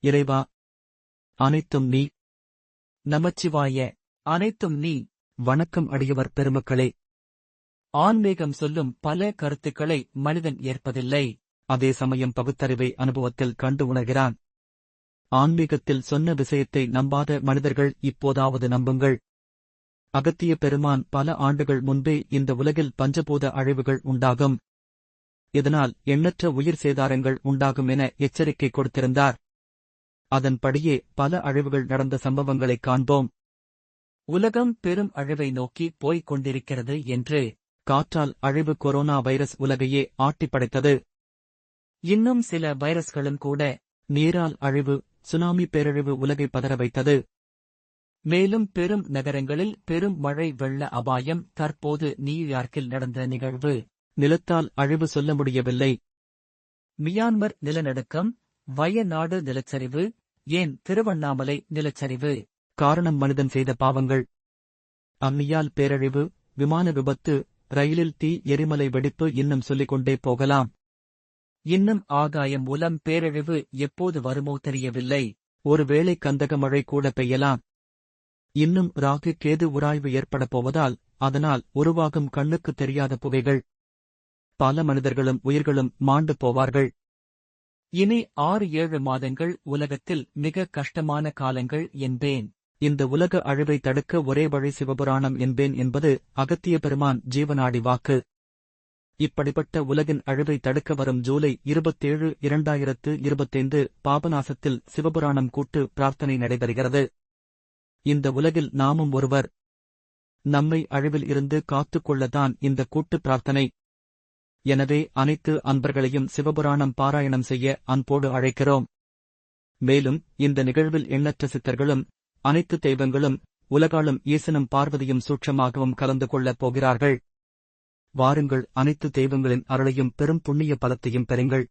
இறைவா அனைத்தும் நீ. நமச்சிவாய அனைத்தும் நீ. வணக்கம் அடியவர் பெருமக்களே. ஆன்மீகம் சொல்லும் பல கருத்துக்களை மனிதன் ஏற்பதில்லை. அதே சமயம் பகுத்தறிவை அனுபவத்தில் கண்டு உணர்கிறான். ஆன்மீகத்தில் சொன்ன விஷயத்தை நம்பாத மனிதர்கள் இப்போதாவது நம்புங்கள். அகத்திய பெருமான் பல ஆண்டுகள் முன்பே இந்த உலகில் பஞ்சபூத அழிவுகள் உண்டாகும். இதனால் எண்ணற்ற உயிர் சேதாரங்கள் உண்டாகும் என எச்சரிக்கை கொடுத்திருந்தார். அதன்படியே பல அழிவுகள் நடந்த சம்பவங்களைக் காண்போம். உலகம் பெரும் அழிவை நோக்கி போய்க் கொண்டிருக்கிறது என்று காற்றால் அழிவு கொரோனா வைரஸ் உலகையே ஆட்டிப்படைத்தது இன்னும் சில வைரஸ்களும் கூட நீரால் அழிவு சுனாமி பேரழிவு உலகை பதற வைத்தது. மேலும் பெரும் நகரங்களில் பெரும் மழை வெள்ள அபாயம் தற்போது நியூயார்க்கில் நடந்த நிகழ்வு நிலத்தால் அழிவு சொல்ல முடியவில்லை. மியான்மர் நிலநடுக்கம் வயநாடு நிலச்சரிவு ஏன் திருவண்ணாமலை நிலச்சரிவு? காரணம் மனிதன் செய்த பாவங்கள். அம்மியால் பேரழிவு விமான விபத்து ரயிலில் தீ எரிமலை வெடிப்பு இன்னும் சொல்லிக் கொண்டே போகலாம். இன்னும் ஆகாயம் மூலம் பேரழிவு எப்போது வருமோ தெரியவில்லை. ஒருவேளை கந்தக மழை கூட பெய்யலாம். இன்னும் ராகு கேது உராய்வு ஏற்படப் போவதால் அதனால் உருவாகும் கண்ணுக்கு தெரியாத புகைகள். பல மனிதர்களும் உயிர்களும் மாண்டு போவார்கள். இனி ஆறு ஏழு மாதங்கள் உலகத்தில் மிக கஷ்டமான காலங்கள் என்பேன். இந்த உலக அழிவை தடுக்க ஒரே வழி சிவபுராணம் என்பேன் என்பது அகத்திய பெருமான் ஜீவனாடி வாக்கு. இப்படிப்பட்ட உலகின் அழிவை தடுக்க வரும் ஜூலை இருபத்தேழு இரண்டாயிரத்து இருபத்தைந்து பாபநாசத்தில் சிவபுராணம் கூட்டு பிரார்த்தனை நடைபெறுகிறது. இந்த உலகில் நாமும் ஒருவர். நம்மை அழிவில் இருந்து காத்துக்கொள்ளதான் இந்த கூட்டு பிரார்த்தனை. எனவே அனைத்து அன்பர்களையும் சிவபுராணம் பாராயணம் செய்ய அன்போடு அழைக்கிறோம். மேலும் இந்த நிகழ்வில் எண்ணற்ற சித்தர்களும் அனைத்து தெய்வங்களும் உலகாலும் ஈசனும் பார்வதியும் சூட்சமாகவும் கலந்து கொள்ளப் போகிறார்கள். வாருங்கள் அனைத்து தெய்வங்களின் அருளையும் பெரும் புண்ணிய பலத்தையும் பெறுங்கள்.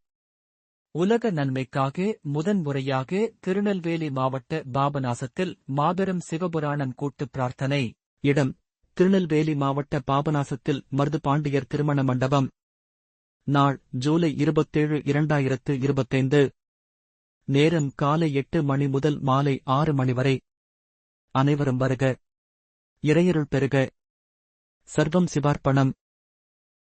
உலக நன்மைக்காக முதன்முறையாக திருநெல்வேலி மாவட்ட பாபநாசத்தில் மாபெரும் சிவபுராணம் கூட்டு பிரார்த்தனை. இடம் திருநெல்வேலி மாவட்ட பாபநாசத்தில் மருது பாண்டியர் திருமண மண்டபம். நாள் ஜூலை இருபத்தேழு இரண்டாயிரத்து இருபத்தைந்து. நேரம் காலை எட்டு மணி முதல் மாலை ஆறு மணி வரை. அனைவரும் வருக. இறையருள் பெறுக. சர்வம் சிவார்ப்பணம்.